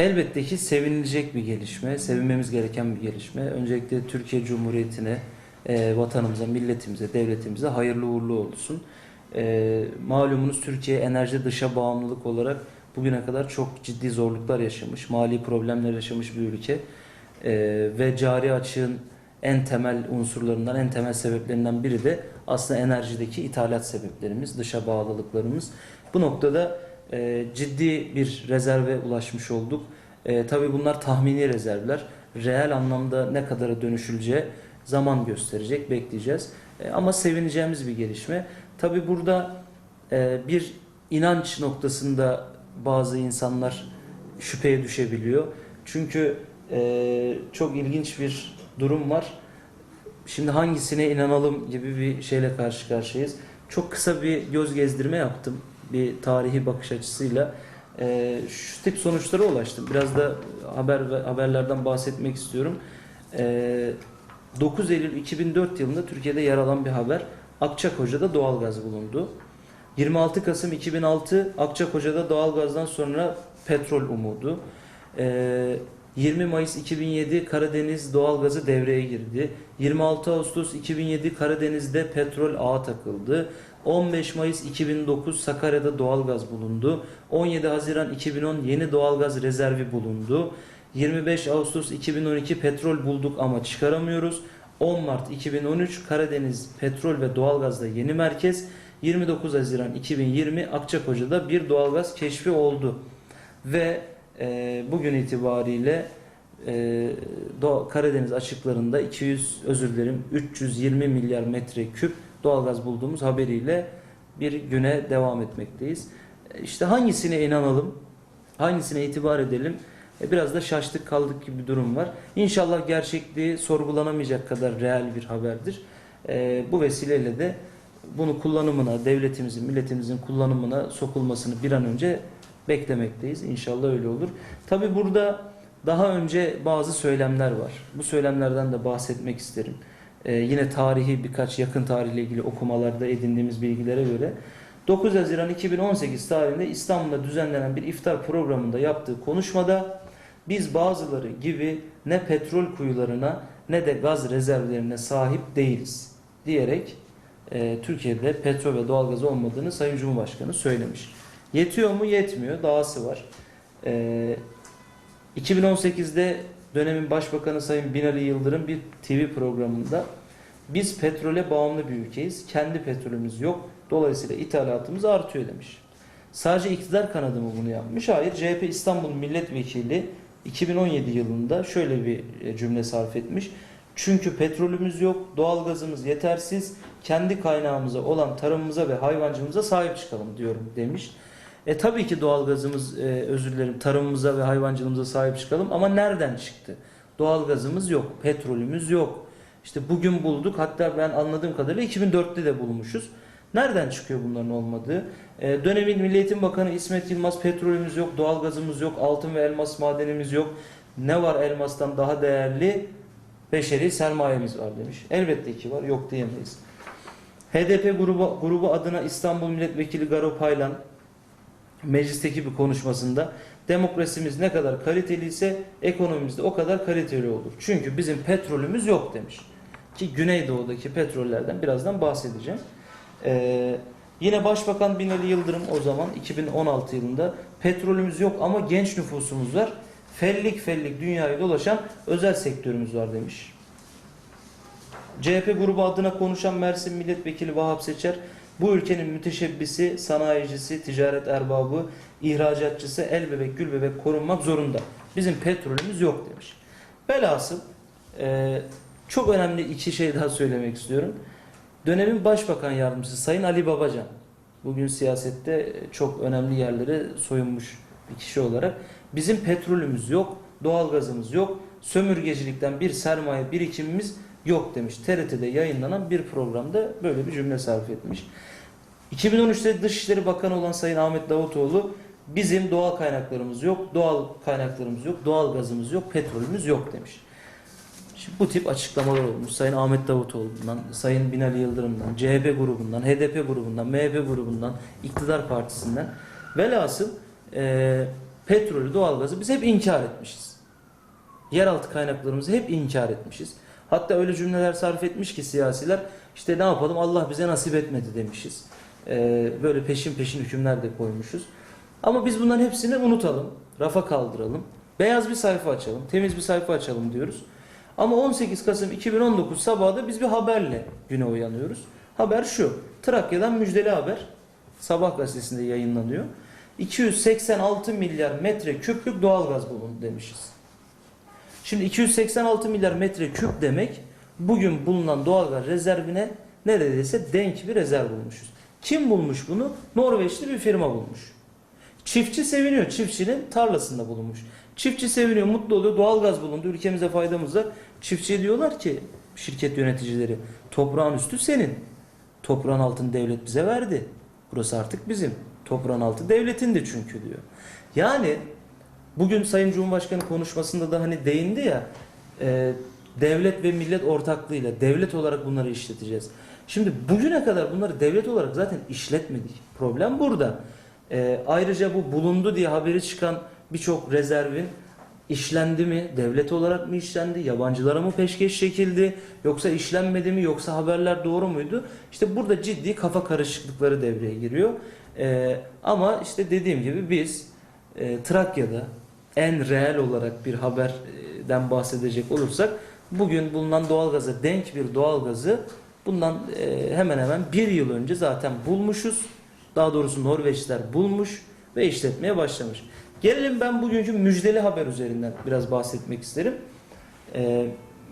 Elbette ki sevinilecek bir gelişme, sevinmemiz gereken bir gelişme. Öncelikle Türkiye Cumhuriyeti'ne, e, vatanımıza, milletimize, devletimize hayırlı uğurlu olsun. E, malumunuz Türkiye enerji dışa bağımlılık olarak bugüne kadar çok ciddi zorluklar yaşamış, mali problemler yaşamış bir ülke. E, ve cari açığın en temel unsurlarından, en temel sebeplerinden biri de aslında enerjideki ithalat sebeplerimiz, dışa bağlılıklarımız. Bu noktada e, ciddi bir rezerve ulaşmış olduk. E, tabii bunlar tahmini rezervler. Reel anlamda ne kadara dönüşüleceği zaman gösterecek, bekleyeceğiz. E, ama sevineceğimiz bir gelişme. Tabii burada e, bir inanç noktasında bazı insanlar şüpheye düşebiliyor. Çünkü e, çok ilginç bir durum var. Şimdi hangisine inanalım gibi bir şeyle karşı karşıyayız. Çok kısa bir göz gezdirme yaptım bir tarihi bakış açısıyla. Ee, şu tip sonuçlara ulaştım. Biraz da haber ve haberlerden bahsetmek istiyorum. Ee, 9 Eylül 2004 yılında Türkiye'de yer alan bir haber. Akçakoca'da doğalgaz bulundu. 26 Kasım 2006 Akçakoca'da doğalgazdan sonra petrol umudu. Ee, 20 Mayıs 2007 Karadeniz doğalgazı devreye girdi. 26 Ağustos 2007 Karadeniz'de petrol ağa takıldı. 15 Mayıs 2009 Sakarya'da doğalgaz bulundu. 17 Haziran 2010 yeni doğalgaz rezervi bulundu. 25 Ağustos 2012 petrol bulduk ama çıkaramıyoruz. 10 Mart 2013 Karadeniz petrol ve doğalgazda yeni merkez. 29 Haziran 2020 Akçakoca'da bir doğalgaz keşfi oldu. Ve e, bugün itibariyle e, Karadeniz açıklarında 200 özür dilerim 320 milyar metreküp doğalgaz bulduğumuz haberiyle bir güne devam etmekteyiz. E, İşte hangisine inanalım, hangisine itibar edelim? E, Biraz da şaştık kaldık gibi bir durum var. İnşallah gerçekliği sorgulanamayacak kadar reel bir haberdir. E, Bu vesileyle de bunu kullanımına, devletimizin, milletimizin kullanımına sokulmasını bir an önce beklemekteyiz. İnşallah öyle olur. Tabi burada daha önce bazı söylemler var. Bu söylemlerden de bahsetmek isterim. Ee, yine tarihi birkaç yakın tarihle ilgili okumalarda edindiğimiz bilgilere göre 9 Haziran 2018 tarihinde İstanbul'da düzenlenen bir iftar programında yaptığı konuşmada biz bazıları gibi ne petrol kuyularına ne de gaz rezervlerine sahip değiliz diyerek e, Türkiye'de petrol ve doğalgaz olmadığını Sayın Cumhurbaşkanı söylemiş. Yetiyor mu? Yetmiyor. Dahası var. Ee, 2018'de dönemin başbakanı Sayın Binali Yıldırım bir TV programında biz petrole bağımlı bir ülkeyiz. Kendi petrolümüz yok. Dolayısıyla ithalatımız artıyor demiş. Sadece iktidar kanadı mı bunu yapmış? Hayır. CHP İstanbul Milletvekili 2017 yılında şöyle bir e, cümle sarf etmiş. Çünkü petrolümüz yok, doğalgazımız yetersiz, kendi kaynağımıza olan tarımımıza ve hayvancılığımıza sahip çıkalım diyorum demiş. E tabii ki doğalgazımız, e, özür dilerim, tarımımıza ve hayvancılığımıza sahip çıkalım ama nereden çıktı? Doğalgazımız yok, petrolümüz yok. İşte bugün bulduk, hatta ben anladığım kadarıyla 2004'te de bulmuşuz. Nereden çıkıyor bunların olmadığı? E, dönemin Milli Eğitim Bakanı İsmet Yılmaz petrolümüz yok, doğalgazımız yok, altın ve elmas madenimiz yok. Ne var elmastan daha değerli? Beşeri sermayemiz var demiş. Elbette ki var, yok diyemeyiz. HDP grubu, grubu adına İstanbul Milletvekili Garo Paylan meclisteki bir konuşmasında demokrasimiz ne kadar kaliteli ise ekonomimiz de o kadar kaliteli olur. Çünkü bizim petrolümüz yok demiş. Ki Güneydoğu'daki petrollerden birazdan bahsedeceğim. Ee, yine Başbakan Binali Yıldırım o zaman 2016 yılında petrolümüz yok ama genç nüfusumuz var. Fellik fellik dünyayı dolaşan özel sektörümüz var demiş. CHP grubu adına konuşan Mersin Milletvekili Vahap Seçer, bu ülkenin müteşebbisi, sanayicisi, ticaret erbabı, ihracatçısı, el bebek, gül bebek korunmak zorunda. Bizim petrolümüz yok demiş. Velhasıl e, çok önemli iki şey daha söylemek istiyorum. Dönemin Başbakan Yardımcısı Sayın Ali Babacan, bugün siyasette çok önemli yerlere soyunmuş bir kişi olarak bizim petrolümüz yok, doğalgazımız yok, sömürgecilikten bir sermaye birikimimiz yok demiş. TRT'de yayınlanan bir programda böyle bir cümle sarf etmiş. 2013'te Dışişleri Bakanı olan Sayın Ahmet Davutoğlu bizim doğal kaynaklarımız yok, doğal kaynaklarımız yok, doğal gazımız yok, petrolümüz yok demiş. Şimdi bu tip açıklamalar olmuş. Sayın Ahmet Davutoğlu'ndan, Sayın Binali Yıldırım'dan, CHP grubundan, HDP grubundan, MHP grubundan, iktidar partisinden. Velhasıl e, petrolü, doğalgazı biz hep inkar etmişiz. Yeraltı kaynaklarımızı hep inkar etmişiz. Hatta öyle cümleler sarf etmiş ki siyasiler işte ne yapalım Allah bize nasip etmedi demişiz. Ee, böyle peşin peşin hükümler de koymuşuz. Ama biz bunların hepsini unutalım, rafa kaldıralım. Beyaz bir sayfa açalım, temiz bir sayfa açalım diyoruz. Ama 18 Kasım 2019 sabahı biz bir haberle güne uyanıyoruz. Haber şu, Trakya'dan müjdeli haber. Sabah gazetesinde yayınlanıyor. 286 milyar metre küplük doğalgaz bulundu demişiz. Şimdi 286 milyar metre küp demek bugün bulunan doğalgaz rezervine neredeyse denk bir rezerv bulmuşuz. Kim bulmuş bunu? Norveçli bir firma bulmuş. Çiftçi seviniyor. Çiftçinin tarlasında bulunmuş. Çiftçi seviniyor, mutlu oluyor. Doğalgaz bulundu. Ülkemize faydamız var. Çiftçiye diyorlar ki şirket yöneticileri toprağın üstü senin. Toprağın altını devlet bize verdi. Burası artık bizim. Toprağın altı devletin de çünkü diyor. Yani bugün Sayın Cumhurbaşkanı konuşmasında da hani değindi ya e, devlet ve millet ortaklığıyla devlet olarak bunları işleteceğiz. Şimdi bugüne kadar bunları devlet olarak zaten işletmedik. Problem burada. E, ayrıca bu bulundu diye haberi çıkan birçok rezervin işlendi mi? Devlet olarak mı işlendi? Yabancılara mı peşkeş çekildi? Yoksa işlenmedi mi? Yoksa haberler doğru muydu? İşte burada ciddi kafa karışıklıkları devreye giriyor. E, ama işte dediğim gibi biz e, Trakya'da en reel olarak bir haberden bahsedecek olursak bugün bulunan doğalgaza denk bir doğalgazı bundan e, hemen hemen bir yıl önce zaten bulmuşuz. Daha doğrusu Norveçliler bulmuş ve işletmeye başlamış. Gelelim ben bugünkü müjdeli haber üzerinden biraz bahsetmek isterim. E,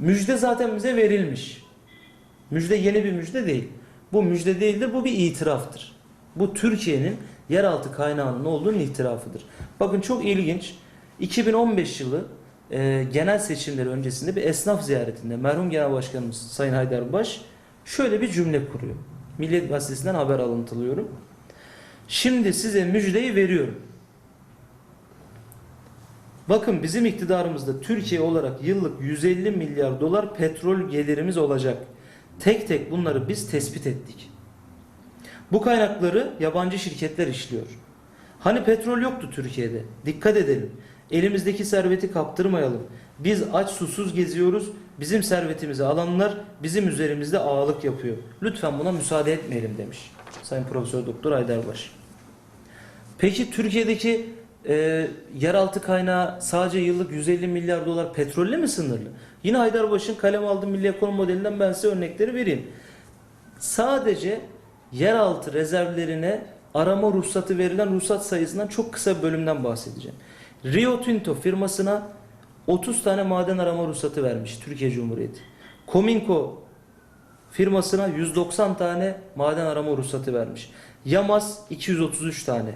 müjde zaten bize verilmiş. Müjde yeni bir müjde değil. Bu müjde değildir, bu bir itiraftır. Bu Türkiye'nin yeraltı kaynağının olduğunun itirafıdır. Bakın çok ilginç. 2015 yılı e, genel seçimleri öncesinde bir esnaf ziyaretinde merhum Genel Başkanımız Sayın Haydar Baş şöyle bir cümle kuruyor. Milliyet Gazetesi'nden haber alıntılıyorum. Şimdi size müjdeyi veriyorum. Bakın bizim iktidarımızda Türkiye olarak yıllık 150 milyar dolar petrol gelirimiz olacak. Tek tek bunları biz tespit ettik. Bu kaynakları yabancı şirketler işliyor. Hani petrol yoktu Türkiye'de. Dikkat edelim. Elimizdeki serveti kaptırmayalım. Biz aç susuz geziyoruz. Bizim servetimizi alanlar bizim üzerimizde ağalık yapıyor. Lütfen buna müsaade etmeyelim demiş. Sayın Profesör Doktor Aydarbaş. Peki Türkiye'deki e, yeraltı kaynağı sadece yıllık 150 milyar dolar petrolle mi sınırlı? Yine Haydarbaş'ın kalem aldığı milli ekonomi modelinden ben size örnekleri vereyim. Sadece yeraltı rezervlerine arama ruhsatı verilen ruhsat sayısından çok kısa bir bölümden bahsedeceğim. Rio Tinto firmasına 30 tane maden arama ruhsatı vermiş Türkiye Cumhuriyeti. Cominco firmasına 190 tane maden arama ruhsatı vermiş. Yamas 233 tane.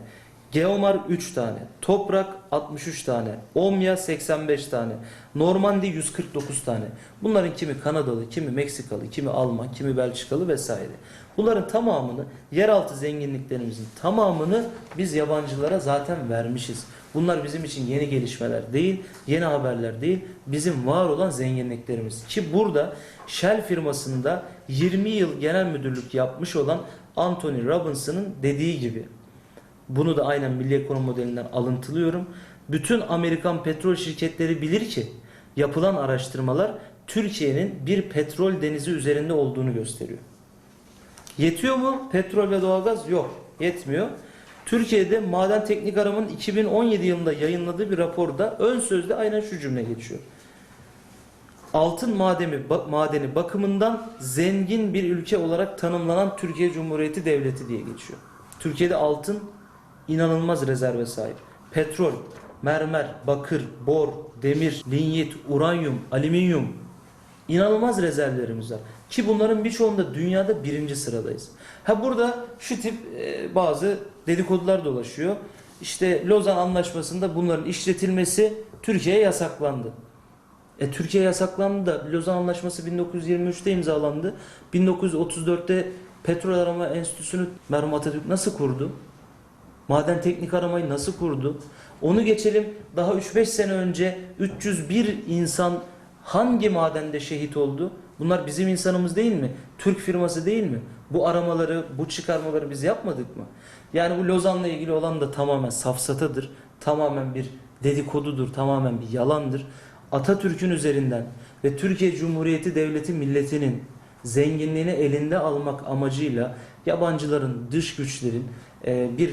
Geomar 3 tane. Toprak 63 tane. Omya 85 tane. Normandi 149 tane. Bunların kimi Kanadalı, kimi Meksikalı, kimi Alman, kimi Belçikalı vesaire. Bunların tamamını, yeraltı zenginliklerimizin tamamını biz yabancılara zaten vermişiz. Bunlar bizim için yeni gelişmeler değil, yeni haberler değil, bizim var olan zenginliklerimiz. Ki burada Shell firmasında 20 yıl genel müdürlük yapmış olan Anthony Robinson'ın dediği gibi bunu da aynen milli ekonomi modelinden alıntılıyorum. Bütün Amerikan petrol şirketleri bilir ki yapılan araştırmalar Türkiye'nin bir petrol denizi üzerinde olduğunu gösteriyor. Yetiyor mu? Petrol ve doğalgaz yok. Yetmiyor. Türkiye'de Maden Teknik Aram'ın 2017 yılında yayınladığı bir raporda ön sözde aynen şu cümle geçiyor. Altın madeni, madeni bakımından zengin bir ülke olarak tanımlanan Türkiye Cumhuriyeti Devleti diye geçiyor. Türkiye'de altın inanılmaz rezerve sahip. Petrol, mermer, bakır, bor, demir, linyit, uranyum, alüminyum inanılmaz rezervlerimiz var. Ki bunların birçoğunda dünyada birinci sıradayız. Ha burada şu tip e, bazı dedikodular dolaşıyor. İşte Lozan Anlaşması'nda bunların işletilmesi Türkiye'ye yasaklandı. E, Türkiye yasaklandı da Lozan Anlaşması 1923'te imzalandı. 1934'te Petrol Arama Enstitüsü'nü merhum Atatürk nasıl kurdu? Maden teknik aramayı nasıl kurdu? Onu geçelim daha 3-5 sene önce 301 insan hangi madende şehit oldu? Bunlar bizim insanımız değil mi? Türk firması değil mi? Bu aramaları, bu çıkarmaları biz yapmadık mı? Yani bu Lozan'la ilgili olan da tamamen safsatadır. tamamen bir dedikodudur, tamamen bir yalandır. Atatürk'ün üzerinden ve Türkiye Cumhuriyeti Devleti milletinin zenginliğini elinde almak amacıyla yabancıların, dış güçlerin e, bir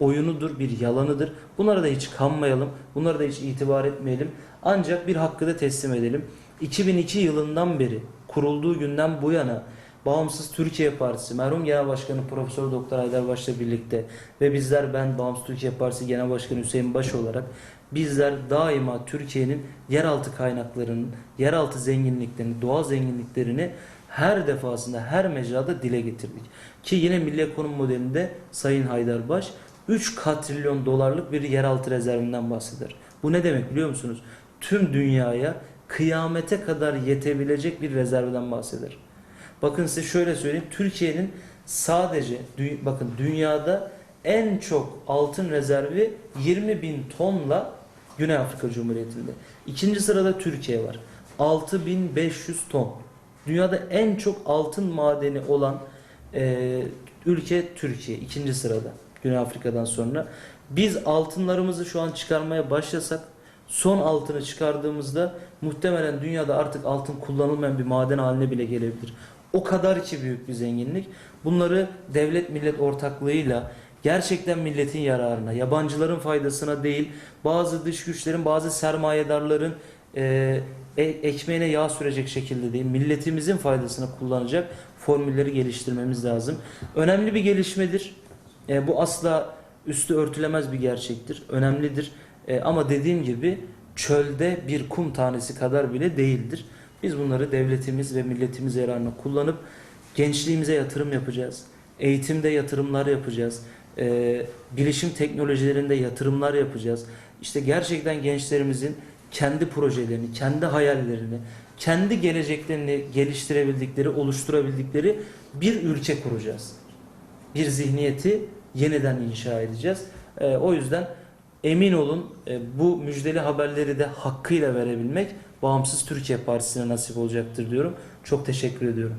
oyunudur, bir yalanıdır. Bunlara da hiç kanmayalım, bunlara da hiç itibar etmeyelim. Ancak bir hakkı da teslim edelim. 2002 yılından beri kurulduğu günden bu yana Bağımsız Türkiye Partisi, merhum Genel Başkanı Profesör Doktor Haydar Baş'la birlikte ve bizler ben Bağımsız Türkiye Partisi Genel Başkanı Hüseyin Baş olarak bizler daima Türkiye'nin yeraltı kaynaklarının, yeraltı zenginliklerini, doğal zenginliklerini her defasında, her mecrada dile getirdik. Ki yine Milli Ekonomi Modeli'nde Sayın Haydar Baş 3 katrilyon dolarlık bir yeraltı rezervinden bahseder. Bu ne demek biliyor musunuz? Tüm dünyaya kıyamete kadar yetebilecek bir rezervden bahseder. Bakın size şöyle söyleyeyim. Türkiye'nin sadece bakın dünyada en çok altın rezervi 20 bin tonla Güney Afrika Cumhuriyeti'nde. İkinci sırada Türkiye var. 6500 ton. Dünyada en çok altın madeni olan e, ülke Türkiye. ikinci sırada. Güney Afrika'dan sonra. Biz altınlarımızı şu an çıkarmaya başlasak son altını çıkardığımızda muhtemelen dünyada artık altın kullanılmayan bir maden haline bile gelebilir. O kadar ki büyük bir zenginlik. Bunları devlet millet ortaklığıyla gerçekten milletin yararına, yabancıların faydasına değil, bazı dış güçlerin, bazı sermayedarların e, e- ekmeğine yağ sürecek şekilde değil, milletimizin faydasına kullanacak formülleri geliştirmemiz lazım. Önemli bir gelişmedir. E, bu asla üstü örtülemez bir gerçektir. Önemlidir. E, ama dediğim gibi çölde bir kum tanesi kadar bile değildir. Biz bunları devletimiz ve milletimiz yararına kullanıp gençliğimize yatırım yapacağız. Eğitimde yatırımlar yapacağız. E, bilişim teknolojilerinde yatırımlar yapacağız. İşte gerçekten gençlerimizin kendi projelerini, kendi hayallerini, kendi geleceklerini geliştirebildikleri, oluşturabildikleri bir ülke kuracağız. Bir zihniyeti yeniden inşa edeceğiz. E, o yüzden emin olun e, bu müjdeli haberleri de hakkıyla verebilmek Bağımsız Türkiye Partisi'ne nasip olacaktır diyorum. Çok teşekkür ediyorum.